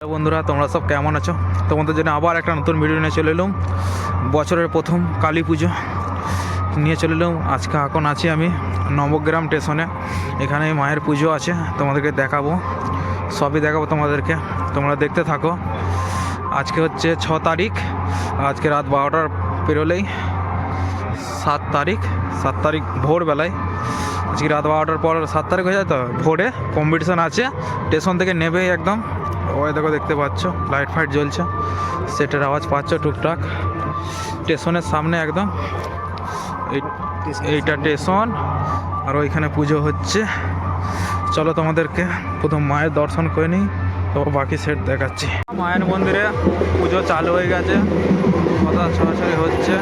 বন্ধুরা, তোমরা সব কেমন আছো? তোমাদের জন্য আবার একটা নতুন ভিডিও নিয়ে চলে এলাম। বছরের প্রথম কালী পুজো নিয়ে চলে এলাম। আজকে এখন আছি আমি নবগ্রাম স্টেশনে। এখানে মায়ের পুজো আছে, তোমাদেরকে দেখাবো। সবই দেখাবো তোমাদেরকে। তোমরা দেখতে থাকো। আজকে হচ্ছে ছ তারিখ। আজকে রাত বারোটার পেরোলেই সাত তারিখ। সাত তারিখ ভোরবেলায়। আজকে রাত বারোটার পর সাত তারিখ হয়ে যায় তো? ভোরে কম্পিটিশান আছে। স্টেশন থেকে নেবেই একদম। ওই দেখো, দেখতে পাচ্ছ? লাইট ফাইট জ্বলছে। সেটার আওয়াজ পাচ্ছ টুকটাক? স্টেশনের সামনে একদম। এই- এইটা স্টেশন। আর ওইখানে পুজো হচ্ছে। চলো তোমাদেরকে প্রথম মায়ের দর্শন করে নিই। তারপর বাকি সেট দেখাচ্ছি। মায়ের মন্দিরে পুজো চালু হয়ে গেছে। কথা ছড়াছড়ি হচ্ছে।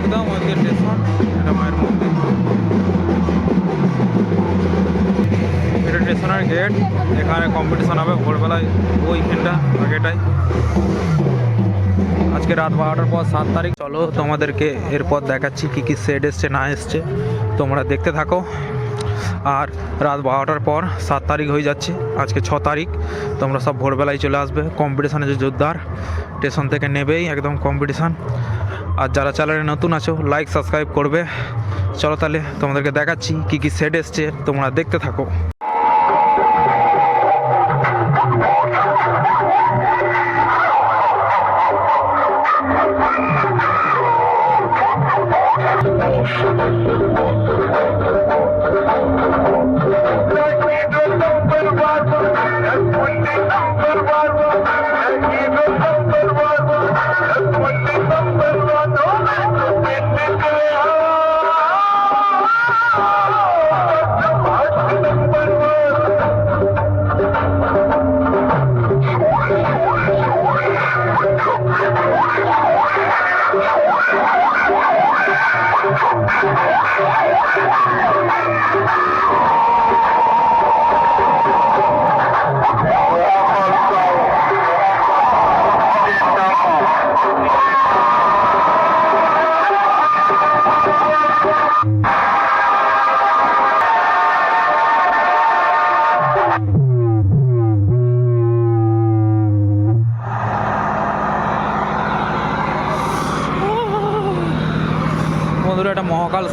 একদম ওইদিকে স্টেশন এটা মায়ের মন্দির। এটা স্টেশনের গেট এখানে কম্পিটিশন হবে ভোরবেলায়, ওইখানটা আগেটাই আজকে রাত বারোটার পর সাত তারিখ। চলো তোমাদেরকে এরপর দেখাচ্ছি কী কী সেট এসছে, না এসছে। তোমরা দেখতে থাকো। আর রাত বারোটার পর সাত তারিখ হয়ে যাচ্ছে, আজকে ছ তারিখ। তোমরা সব ভোরবেলায় চলে আসবে। কম্পিটিশানে যে জোরদার স্টেশন থেকে নেবেই একদম কম্পিটিশান আর যারা চ্যানেলে নতুন আছো লাইক সাবস্ক্রাইব করবে। চলো তাহলে তোমাদেরকে দেখাচ্ছি কী কী সেট এসছে, তোমরা দেখতে থাকো।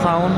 সাউন্ড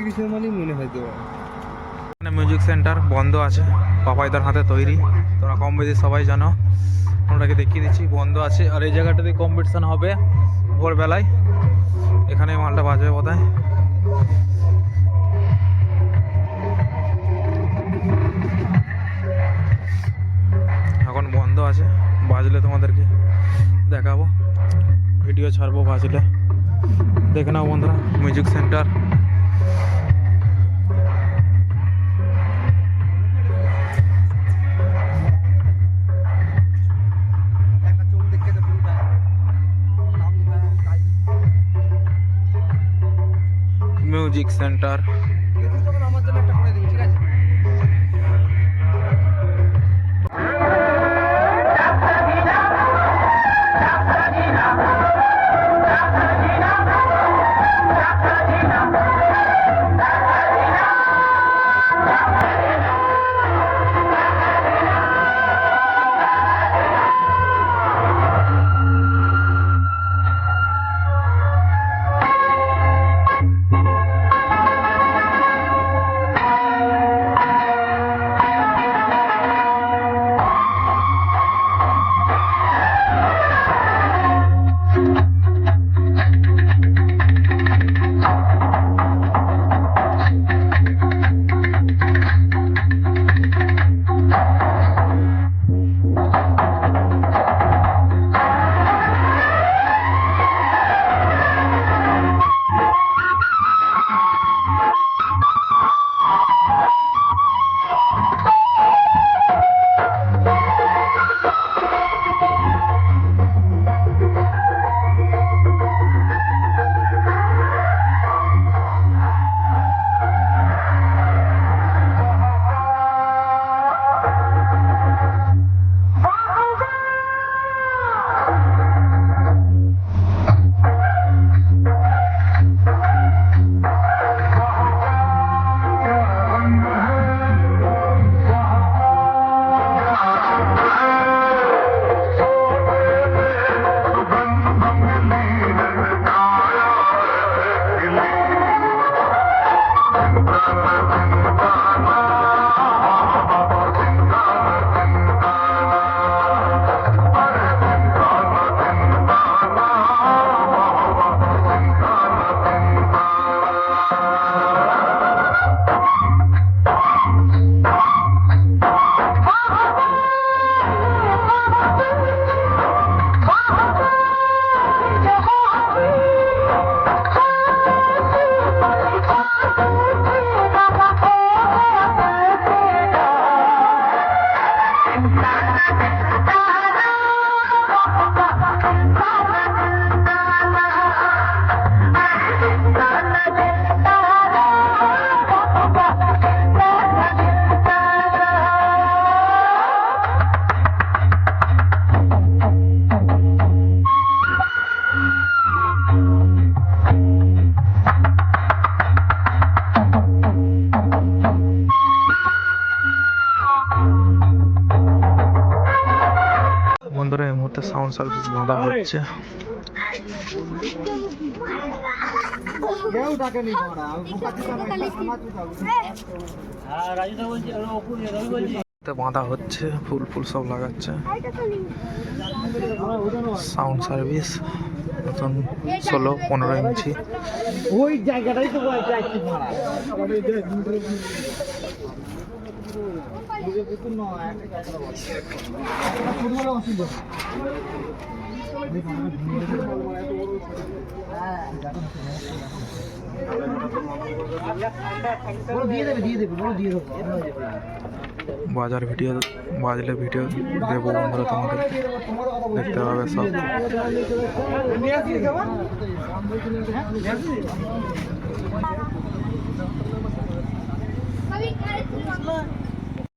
তিরিশের মালই মনে হয় তো এখানে মিউজিক সেন্টার বন্ধ আছে, পাপাইদার হাতে তৈরি। তোমরা কম বেশি সবাই জানো। ওনাকে দেখিয়ে দিচ্ছি, বন্ধ আছে। আর এই জায়গাটাতে কম্পিটিশন হবে ভোরবেলায়। এখানে মালটা বাজবে বোধ হয় এখন বন্ধ আছে, বাজলে তোমাদেরকে দেখাবো। ভিডিও ছাড়বো বাজলে। দেখে নাও বন্ধুরা music centre music centre service বাঁধা হচ্ছে। বাঁধা হচ্ছে, ফুল ফুল সব লাগাচ্ছে। সাউন্ড সার্ভিস, নতুন ষোলো, পনেরো ইঞ্চি। ওই জায়গাটাই তো बाज़ार वीडियो ना वीडियो कि क्या करा बोल फुटबॉल वाला सीन